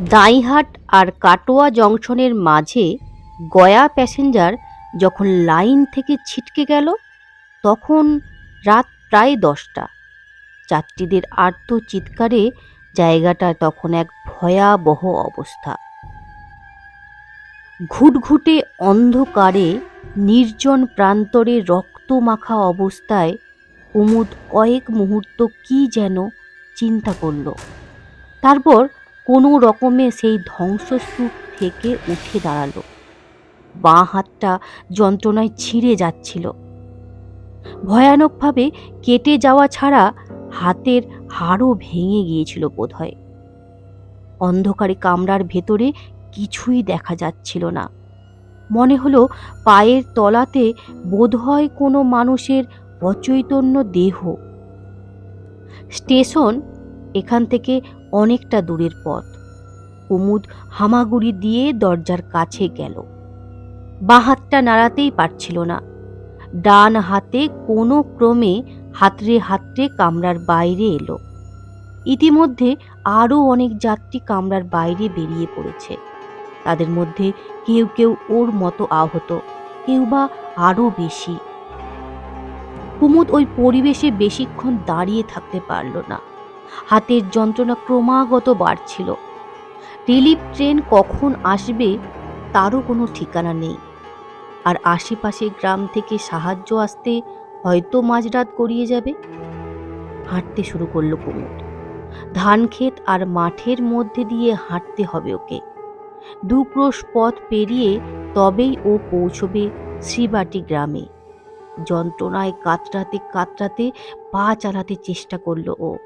দাঁইহাট আর কাটোয়া জংশনের মাঝে গয়া প্যাসেঞ্জার যখন লাইন থেকে ছিটকে গেল, তখন রাত প্রায় দশটা। যাত্রীদের আর্ত চিৎকারে জায়গাটা তখন এক ভয়াবহ অবস্থা। ঘুটঘুটে অন্ধকারে নির্জন প্রান্তরে রক্তমাখা অবস্থায় কুমুদ কয়েক মুহূর্ত কি যেন চিন্তা করল। তারপর কোনো রকমে সেই ধ্বংসস্তূপ থেকে উঠে দাঁড়াল। বাঁ হাতটা যন্ত্রণায় ছিঁড়ে যাচ্ছিল। ভয়ানকভাবে কেটে যাওয়া ছাড়া হাতের হাড়ও ভেঙে গিয়েছিল বোধহয়। অন্ধকারে কামরার ভেতরে কিছুই দেখা যাচ্ছিল না। মনে হলো পায়ের তলাতে বোধহয় কোনো মানুষের অচৈতন্য দেহ। স্টেশন এখান থেকে অনেকটা দূরের পথ। কুমুদ হামাগুড়ি দিয়ে দরজার কাছে গেল। বাঁ হাতটা নাড়াতেই পারছিল না। ডান হাতে কোনো ক্রমে হাতড়ে হাতড়ে কামরার বাইরে এলো। ইতিমধ্যে আরও অনেক যাত্রী কামরার বাইরে বেরিয়ে পড়েছে। তাদের মধ্যে কেউ কেউ ওর মতো আহত, কেউ বা আরও বেশি। কুমুদ ওই পরিবেশে বেশিক্ষণ দাঁড়িয়ে থাকতে পারল না। হাতের যন্ত্রণা ক্রমাগত বাড়ছিল। রিলিফ ট্রেন কখন আসবে তারও কোনো ঠিকানা নেই। আর আশেপাশে গ্রাম থেকে সাহায্য আসতে হয়তো মাঝরাত গড়িয়ে যাবে। হাঁটতে শুরু করল কুমুদ। ধান ক্ষেত আর মাঠের মধ্যে দিয়ে হাঁটতে হবে ওকে। দু ক্রোশ পথ পেরিয়ে তবেই ও পৌঁছবে শ্রীবাটি গ্রামে। যন্ত্রণায় কাতরাতে কাতরাতে পা চালাতে চেষ্টা করল ও।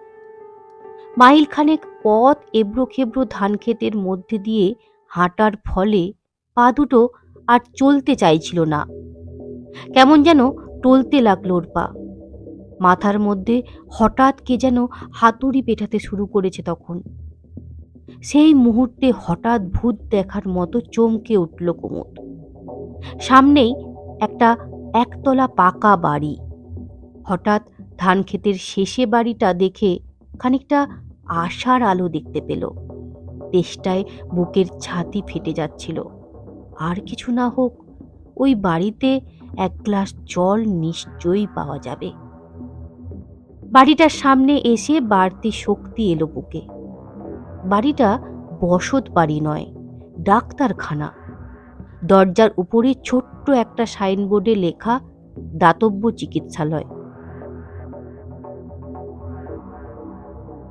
মাইলখানেক পথ এবড়ো খেবড়ো ধান ক্ষেতের মধ্যে দিয়ে হাঁটার ফলে পা দুটো আর চলতে চাইছিল না। কেমন যেন টলতে লাগল ওর পা। মাথার মধ্যে হঠাৎ কে যেন হাতুড়ি পেটাতে শুরু করেছে তখন। সেই মুহূর্তে হঠাৎ ভূত দেখার মতো চমকে উঠল কুমুদ। সামনেই একটা একতলা পাকা বাড়ি। হঠাৎ ধান ক্ষেতের শেষে বাড়িটা দেখে খানিকটা আশার আলো দেখতে পেল। তেষ্টায় বুকের ছাতি ফেটে যাচ্ছিল। আর কিছু না হোক, ওই বাড়িতে এক গ্লাস জল নিশ্চয়ই পাওয়া যাবে। বাড়িটার সামনে এসে বাড়তি শক্তি এলো বুকে। বাড়িটা বসত বাড়ি নয়, ডাক্তারখানা। দরজার উপরে ছোট্ট একটা সাইনবোর্ডে লেখা, দাতব্য চিকিৎসালয়।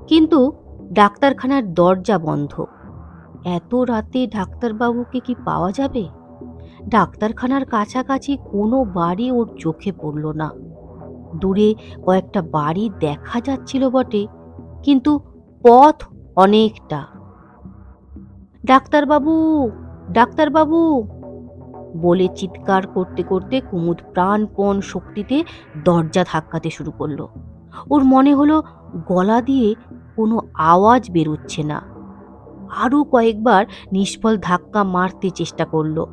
কিন্তু ডাক্তারখানার দরজা বন্ধ। এত রাতে ডাক্তারবাবুকে কি পাওয়া যাবে? ডাক্তারখানার কাছাকাছি কোনো বাড়ি ওর চোখে পড়ল না। দূরে কয়েকটা বাড়ি দেখা যাচ্ছিল বটে, কিন্তু পথ অনেকটা। ডাক্তারবাবু ডাক্তারবাবু! বলে চিৎকার করতে করতে কুমুদ প্রাণপণ শক্তিতে দরজা ধাক্কাতে শুরু করল। ওর মনে হলো গলা দিয়ে কোনো আওয়াজ বেরোচ্ছে না। আরও কয়েকবার নিষ্ফল ধাক্কা মারতে চেষ্টা করল।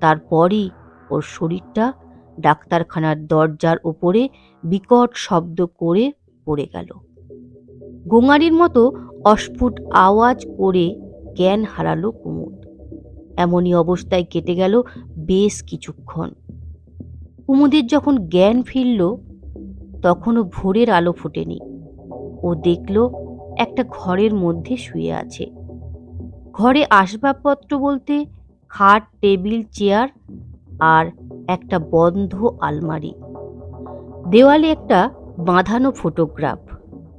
তারপরই ওর শরীরটা ডাক্তারখানার দরজার ওপরে বিকট শব্দ করে পড়ে গেল। গোঙারির মতো অস্ফুট আওয়াজ করে জ্ঞান হারালো কুমুদ। এমনই অবস্থায় কেটে গেল বেশ কিছুক্ষণ। কুমুদের যখন জ্ঞান ফিরল, তখনও ভোরের আলো ফোটেনি। দেখল একটা ঘরের মধ্যে শুয়ে আছে। ঘরে আসবাবপত্র বলতে খাট, টেবিল, চেয়ার আর একটা বন্ধ আলমারি। দেওয়ালে একটা বাঁধানো ফটোগ্রাফ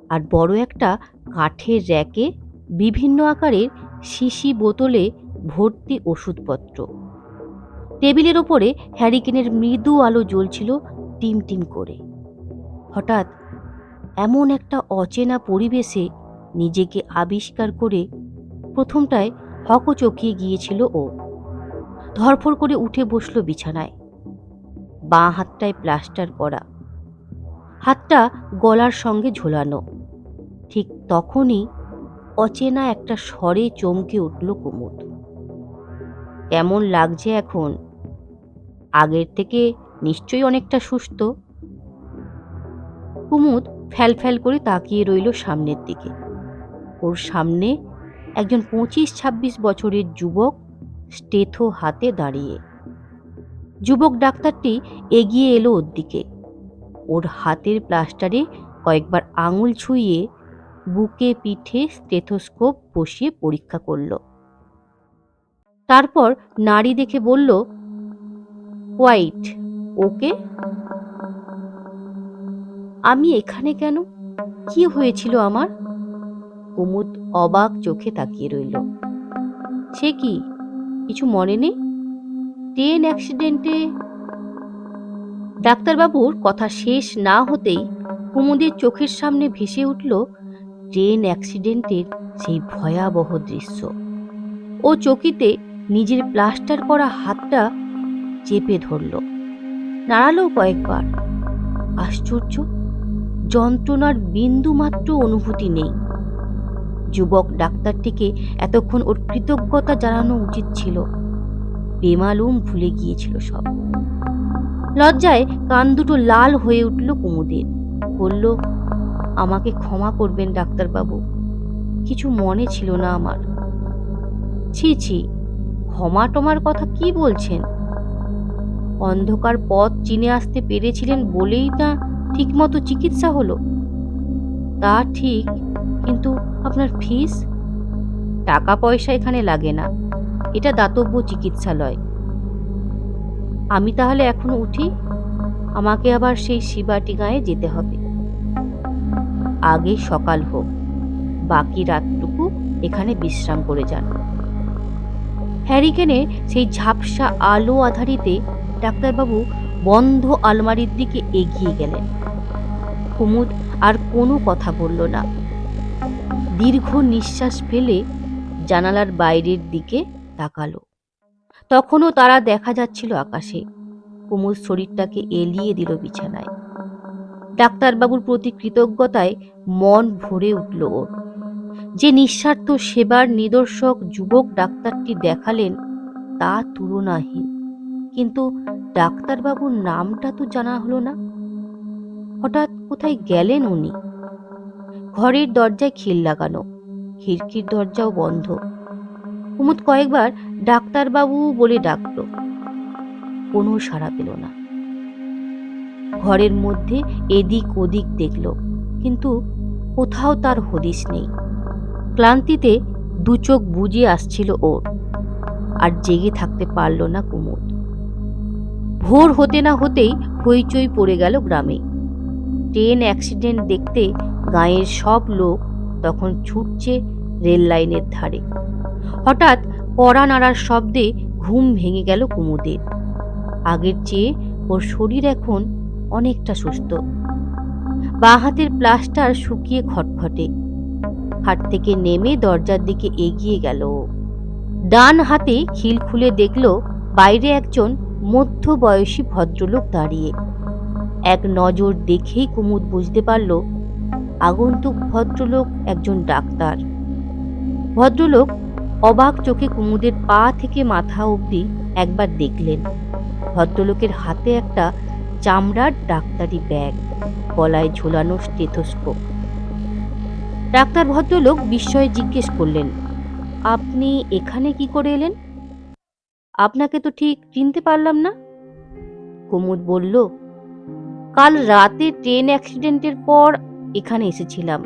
আর বড় একটা কাঠের র্যাকে বিভিন্ন আকারের শিশি বোতলে ভর্তি ওষুধপত্র। টেবিলের ওপরে হ্যারিকেনের মৃদু আলো জ্বলছিল টিম টিম করে। হঠাৎ এমন একটা অচেনা পরিবেশে নিজেকে আবিষ্কার করে প্রথমটায় হকচকিয়ে গিয়েছিল ও। ধরফর করে উঠে বসল বিছানায়। বাঁ হাতটায় প্লাস্টার করা। হাতটা গলার সঙ্গে ঝোলানো। ঠিক তখনই অচেনা একটা স্বরে চমকে উঠল কুমুদ। কেমন লাগছে এখন? আগের থেকে নিশ্চয়ই অনেকটা সুস্থ। কুমুদ ফ্যাল ফ্যাল করে তাকিয়ে রইল সামনের দিকে। ওর সামনে একজন পঁচিশ ছাব্বিশ বছরের যুবক স্টেথো হাতে দাঁড়িয়ে। যুবক ডাক্তারটি এগিয়ে এলো ওর দিকে। ওর হাতের প্লাস্টারে কয়েকবার আঙুল ছুঁয়ে বুকে পিঠে স্টেথোস্কোপ বসিয়ে পরীক্ষা করল। তারপর নাড়ি দেখে বলল, হোয়াইট, ওকে? আমি এখানে কেন? কি হয়েছিল আমার? কুমুদ অবাক চোখে তাকিয়ে রইল। সে কি? কিছু মনে নেই? ট্রেন অ্যাক্সিডেন্টে? ডাক্তারবাবুর কথা শেষ না হতেই কুমুদের চোখের সামনে ভেসে উঠল ট্রেন অ্যাক্সিডেন্টের সেই ভয়াবহ দৃশ্য। ও চকিতে নিজের প্লাস্টার করা হাতটা চেপে ধরল। নাড়ালো কয়েকবার। আশ্চর্য! যন্ত্রণার বিন্দু মাত্র অনুভূতি নেই। যুবক ডাক্তারটিকে এতক্ষণ ওর কৃতজ্ঞতা জানানো উচিত ছিল। বেমালুম ভুলে গিয়েছিল সব। লজ্জায় কান দুটো লাল হয়ে উঠল কুমুদের। বলল, আমাকে ক্ষমা করবেন ডাক্তারবাবু। কিছু মনে ছিল না আমার। ছি ছি, ক্ষমা টমার কথা কি বলছেন? অন্ধকার পথ চিনে আসতে পেরেছিলেন বলেই না ঠিকমতো চিকিৎসা হলো? তা ঠিক, কিন্তু আপনার ফিস? টাকা পয়সা এখানে লাগে না, এটা দাতব্য চিকিৎসালয়। আমি তাহলে এখন উঠি, আমাকে আবার সেই শিবাটি গায়ে যেতে হবে। আগে সকাল হোক, বাকি রাতটুকু এখানে বিশ্রাম করে যান। হ্যারিকেনে সেই ঝাপসা আলো আধারিতে ডাক্তারবাবু বন্ধ আলমারির দিকে এগিয়ে গেলেন। কুমুদ আর কোনো কথা বলল না। দীর্ঘ নিঃশ্বাস ফেলে জানালার বাইরের দিকে তাকালো। তখনও তারা দেখা যাচ্ছিল আকাশে। কুমুদ শরীরটাকে এলিয়ে দিল বিছানায়। ডাক্তারবাবুর প্রতি কৃতজ্ঞতায় মন ভরে উঠল ওর। যে নিঃস্বার্থ সেবার নিদর্শক যুবক ডাক্তারটি দেখালেন, তা তুলনাহীন। কিন্তু ডাক্তারবাবুর নামটা তো জানা হলো না। হঠাৎ কোথায় গেলেন উনি? ঘরের দরজায় খিল লাগানো, খিড়কির দরজাও বন্ধ। কুমুদ কয়েকবার ডাক্তারবাবু বলে ডাকল, কোনো সাড়া পেল না। ঘরের মধ্যে এদিক ওদিক দেখল, কিন্তু কোথাও তার হদিস নেই। ক্লান্তিতে দু চোখ বুঝে আসছিল ওর, আর জেগে থাকতে পারল না কুমুদ। ভোর হতে না হতেই হইচই পড়ে গেল গ্রামে। ট্রেন অ্যাক্সিডেন্ট দেখতে গাঁয়ের সব লোক তখন ছুটছে রেল লাইনের ধারে। হঠাৎ পড়া নাড়ার শব্দে ঘুম ভেঙে গেল কুমুদের। আগের চেয়ে ওর শরীর এখন অনেকটা সুস্থ। বাঁ হাতের প্লাস্টার শুকিয়ে খটখটে। হাট থেকে নেমে দরজার দিকে এগিয়ে গেল ডান হাতে খিল খুলে দেখল বাইরে একজন মধ্যবয়সী ভদ্রলোক দাঁড়িয়ে। এক নজর দেখেই কুমুদ বুঝতে পারল, আগন্তুক ভদ্রলোক একজন ডাক্তার। ভদ্রলোক অবাক চোখে কুমুদের পা থেকে মাথা অবধি একবার দেখলেন। ভদ্রলোকের হাতে একটা চামড়ার ডাক্তারি ব্যাগ, গলায় ঝোলানো স্টেথোস্কোপ। ডাক্তার ভদ্রলোক বিস্ময়ে জিজ্ঞেস করলেন, আপনি এখানে কি করে এলেন? আপনাকে তো ঠিক চিনতে পারলাম না। কুমুদ বলল কাল রাতে ট্রেন অ্যাক্সিডেন্টের পর এখানে এসেছিলাম।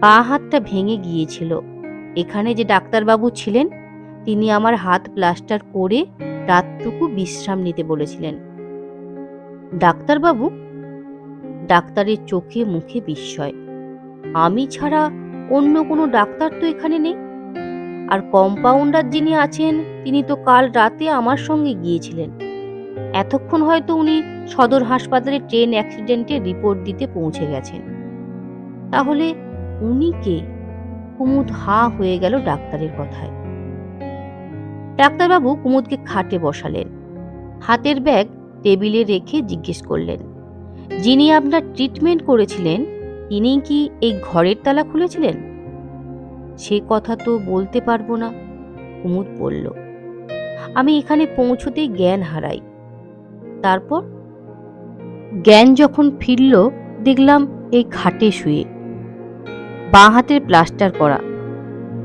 পা হাতটা ভেঙে গিয়েছিল। এখানে যে ডাক্তারবাবু ছিলেন, তিনি আমার হাত প্লাস্টার করে রাতটুকু বিশ্রাম নিতে বলেছিলেন। ডাক্তারবাবু, ডাক্তারের চোখে মুখে বিস্ময়। আমি ছাড়া অন্য কোনো ডাক্তার তো এখানে নেই। আর কম্পাউন্ডার যিনি আছেন, তিনি তো কাল রাতে আমার সঙ্গে গিয়েছিলেন। এতক্ষণ হয়তো উনি সদর হাসপাতালে ট্রেন অ্যাক্সিডেন্টের রিপোর্ট দিতে পৌঁছে গেছেন। তাহলে উনি কে? কুমুদ হা হয়ে গেল ডাক্তারের কথায়। ডাক্তারবাবু কুমুদকে খাটে বসালেন। হাতের ব্যাগ টেবিলে রেখে জিজ্ঞেস করলেন, যিনি আপনার ট্রিটমেন্ট করেছিলেন, তিনি কি এই ঘরের তালা খুলেছিলেন? সে কথা তো বলতে পারব না, কুমুদ বলল। আমি এখানে পৌঁছতেই জ্ঞান হারাই। তারপর জ্ঞান যখন ফিরল, দেখলাম এই খাটে শুয়ে। বাঁ হাতের প্লাস্টার করা।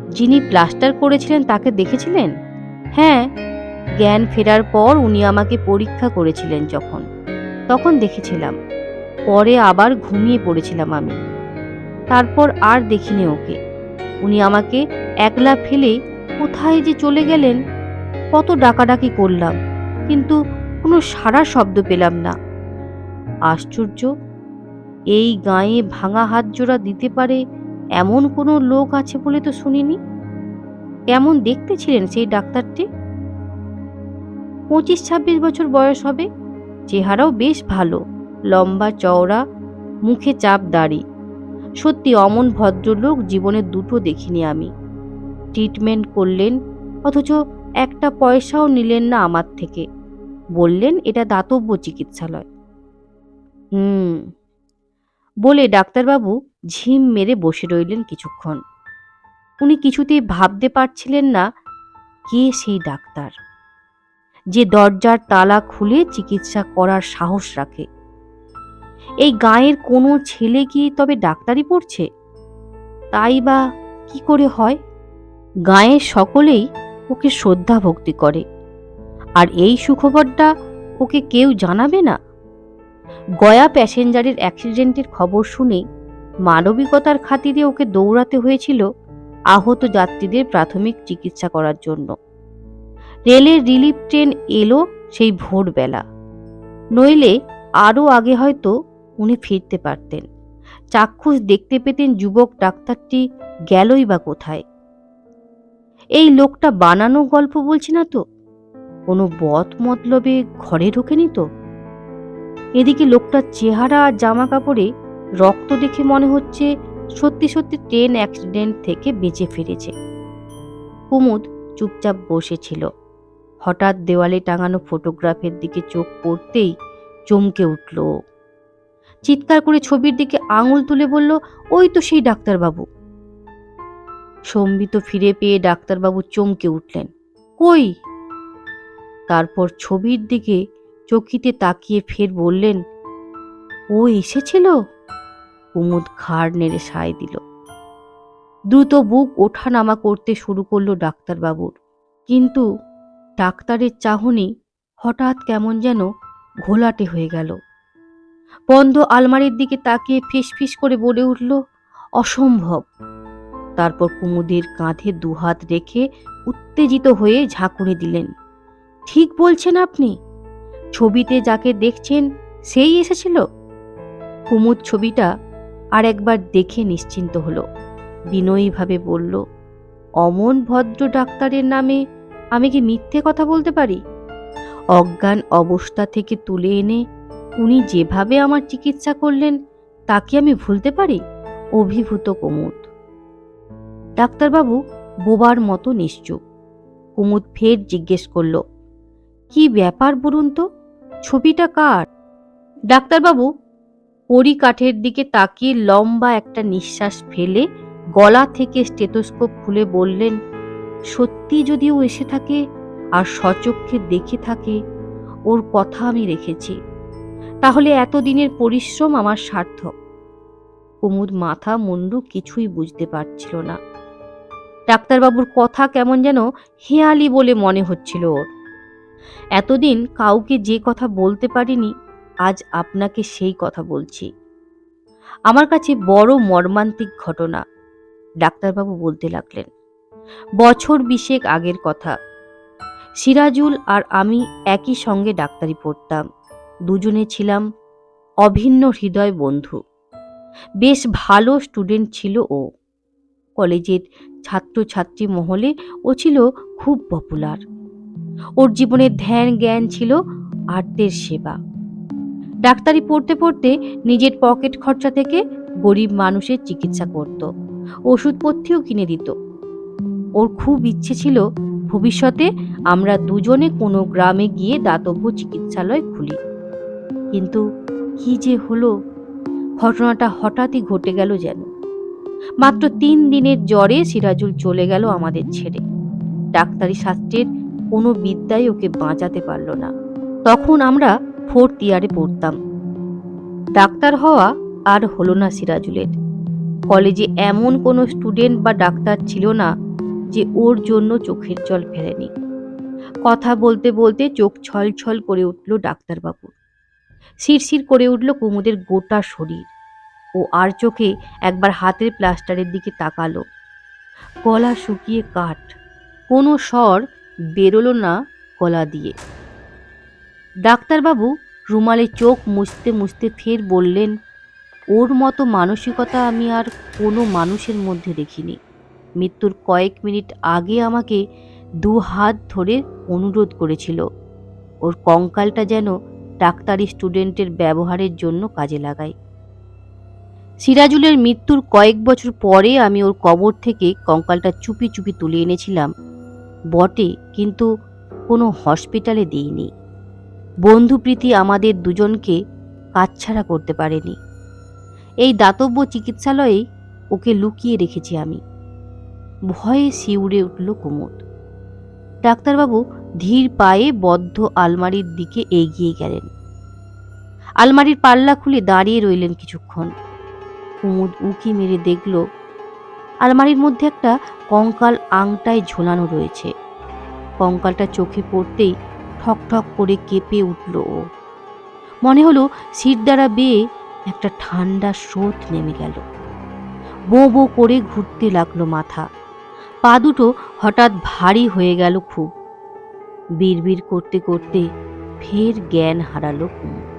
যিনি প্লাস্টার করেছিলেন, তাকে দেখেছিলেন? হ্যাঁ জ্ঞান ফেরার পর উনি আমাকে পরীক্ষা করেছিলেন যখন। তখন দেখেছিলাম। পরে আবার ঘুমিয়ে পড়েছিলাম আমি। তারপর আর দেখিনি ওকে। উনি আমাকে একলা ফেলে কোথায় যে চলে গেলেন, কত ডাকাডাকি করলাম। কিন্তু কোনো সারা শব্দ পেলাম না। আশ্চর্য, এই গায়ে ভাঙা হাত জোড়া দিতে পারে এমন কোনো লোক আছে বলে তো শুনিনি? কেমন দেখতে ছিলেন সেই ডাক্তারটি? পঁচিশ ছাব্বিশ বছর বয়স হবে, চেহারাও বেশ ভালো, লম্বা চওড়া, মুখে চাপ দাড়ি। সত্যি অমন ভদ্রলোক জীবনে দুটো দেখিনি আমি। ট্রিটমেন্ট করলেন, অথচ একটা পয়সাও নিলেন না আমার থেকে। বললেন, এটা দাতব্য চিকিৎসালয়। হুম। বলে ডাক্তারবাবু ঝিম মেরে বসে রইলেন কিছুক্ষণ। উনি কিছুতেই ভাবতে পারছিলেন না, কে সেই ডাক্তার? যে দরজার তালা খুলে চিকিৎসা করার সাহস রাখে। এই গায়ের কোনো ছেলে কি তবে ডাক্তারি পড়ছে? তাই বা কি করে হয়? গায়ের সকলেই ওকে শ্রদ্ধা ভক্তি করে। আর এই সুখবরটা ওকে কেউ জানাবে না? গয়া প্যাসেঞ্জারের অ্যাক্সিডেন্টের খবর শুনে মানবিকতার খাতিরে ওকে দৌড়াতে হয়েছিল আহত যাত্রীদের প্রাথমিক চিকিৎসা করার জন্য। রেলের রিলিফ ট্রেন এলো সেই ভোরবেলা। নইলে আরও আগে হয়তো উনি ফিরতে পারতেন। চাক্ষুষ দেখতে পেতেন যুবক ডাক্তারটি গেলই বা কোথায়। এই লোকটা বানানো গল্প বলছি না তো? কোনো বদ মতলবে ঘরে ঢোকেনি তো? এদিকে লোকটার চেহারা আর জামা কাপড়ে রক্ত দেখে মনে হচ্ছে সত্যি সত্যি ট্রেন অ্যাক্সিডেন্ট থেকে বেঁচে ফিরেছে। কুমুদ চুপচাপ বসেছিল। হঠাৎ দেওয়ালে টাঙানো ফটোগ্রাফের দিকে চোখ পড়তেই চমকে উঠল চিৎকার করে ছবির দিকে আঙুল তুলে বলল, ওই তো সেই ডাক্তারবাবু। সম্বিত ফিরে পেয়ে ডাক্তারবাবু চমকে উঠলেন। কই? তারপর ছবির দিকে চকিতে তাকিয়ে ফের বললেন, ও এসেছিল? কুমুদ ঘাড় নেড়ে সায় দিল। দ্রুত বুক ওঠা নামা করতে শুরু করল ডাক্তারবাবুর। কিন্তু ডাক্তারের চাহনি হঠাৎ কেমন যেন ঘোলাটে হয়ে গেল। বন্ধ আলমারির দিকে তাকিয়ে ফিস করে বলে উঠল, অসম্ভব। তারপর কুমুদের কাঁধে দুহাত রেখে উত্তেজিত হয়ে ঝাঁকুনি দিলেন। ঠিক বলছেন আপনি। ছবিতে যাকে দেখছেন, সেই এসেছিল। কুমুদ ছবিটা আর একবার দেখে নিশ্চিন্ত হলো। বিনয়ীভাবে বলল, অমন ভদ্র ডাক্তারের নামে আমি কি মিথ্যে কথা বলতে পারি? অজ্ঞান অবস্থা থেকে তুলে এনে উনি যেভাবে আমার চিকিৎসা করলেন, তা কি আমি ভুলতে পারি? অভিভূত কুমুদ। ডাক্তারবাবু বোবার মতো নিশ্চুপ। কুমুদ ফের জিজ্ঞেস করল কি ব্যাপার বলুন তো? ছবিটা কার? ডাক্তারবাবু, পরি কাঠের দিকে তাকিয়ে লম্বা একটা নিঃশ্বাস ফেলে গলা থেকে স্টেথোস্কোপ খুলে বললেন, সত্যি যদি ও এসে থাকে আর সচক্ষে দেখে থাকে, ওর কথা আমি রেখেছি। তাহলে এতদিনের পরিশ্রম আমার সার্থক কুমুদ মাথা মুন্ডু কিছুই বুঝতে পারছিল না। ডাক্তারবাবুর কথা কেমন যেন হেয়ালি বলে মনে হচ্ছিল ওর। এতদিন কাউকে যে কথা বলতে পারিনি, আজ আপনাকে সেই কথা বলছি। আমার কাছে বড় মর্মান্তিক ঘটনা, ডাক্তারবাবু বলতে লাগলেন। বছর বিশেক আগের কথা। সিরাজুল আর আমি একই সঙ্গে ডাক্তারি পড়তাম। দুজনে ছিলাম অভিন্ন হৃদয় বন্ধু। বেশ ভালো স্টুডেন্ট ছিল ও। কলেজের ছাত্রছাত্রী মহলে ও ছিল খুব পপুলার। ওর জীবনের ধ্যান, জ্ঞান ছিল আর্তের সেবা। ডাক্তারি পড়তে পড়তে নিজের পকেট খরচা থেকে গরিব মানুষের চিকিৎসা করত। ওষুধপত্রেও কিনে দিত। ওর খুব ইচ্ছে ছিল ভবিষ্যতে আমরা দুজনে কোনো গ্রামে গিয়ে দাতব্য চিকিৎসালয় খুলি। কিন্তু কি যে হলো? ঘটনাটা হঠাৎই ঘটে গেল যেন। মাত্র তিন দিনের জ্বরে সিরাজুল চলে গেল আমাদের ছেড়ে। ডাক্তারি শাস্ত্রের কোনো বিদ্যাই ওকে বাঁচাতে পারল না। তখন আমরা ফোর্থ ইয়ারে পড়তাম। ডাক্তার হওয়া আর হলো না সিরাজুলের। কলেজে এমন কোনো স্টুডেন্ট বা ডাক্তার ছিল না যে ওর জন্য চোখের জল ফেলেনি। কথা বলতে বলতে চোখ ছলছল করে উঠল ডাক্তারবাবু। শিরশির করে উঠল কুমুদের গোটা শরীর। ও আর চোখে একবার হাতের প্লাস্টারের দিকে তাকালো। গলা শুকিয়ে কাঠ। কোনো স্বর বেরোলো না গলা দিয়ে। ডাক্তারবাবু রুমালে চোখ মুছতে মুছতে ফের বললেন, ওর মতো মানসিকতা আমি আর কোনো মানুষের মধ্যে দেখিনি। মৃত্যুর কয়েক মিনিট আগে আমাকে দু হাত ধরে অনুরোধ করেছিল, ওর কঙ্কালটা যেন ডাক্তারি স্টুডেন্টের ব্যবহারের জন্য কাজে লাগায়। সিরাজুলের মৃত্যুর কয়েক বছর পরে আমি ওর কবর থেকে কঙ্কালটা চুপি চুপি তুলে এনেছিলাম। বটে, কিন্তু কোনো হসপিটালে দিইনি। বন্ধুপ্রীতি আমাদের দুজনকে কাছছাড়া করতে পারেনি। এই দাতব্য চিকিৎসালয়েই ওকে লুকিয়ে রেখেছি আমি। ভয়ে শিউরে উঠল কুমুদ। ডাক্তারবাবু ধীর পায়ে বদ্ধ আলমারির দিকে এগিয়ে গেলেন। আলমারির পাল্লা খুলে দাঁড়িয়ে রইলেন কিছুক্ষণ। কুমুদ উঁকি মেরে দেখল আলমারির মধ্যে একটা কঙ্কাল আংটায় ঝোলানো রয়েছে। কঙ্কালটা চোখে পড়তেই ঠক ঠক করে কেঁপে উঠল ও। মনে হলো সিট দ্বারা বেয়ে একটা ঠান্ডা স্রোত নেমে গেল। বো বো করে ঘুরতে লাগল মাথা। পা দুটো হঠাৎ ভারী হয়ে গেল খুব। বিড়বিড় করতে করতে ফের জ্ঞান হারালো কুমুদ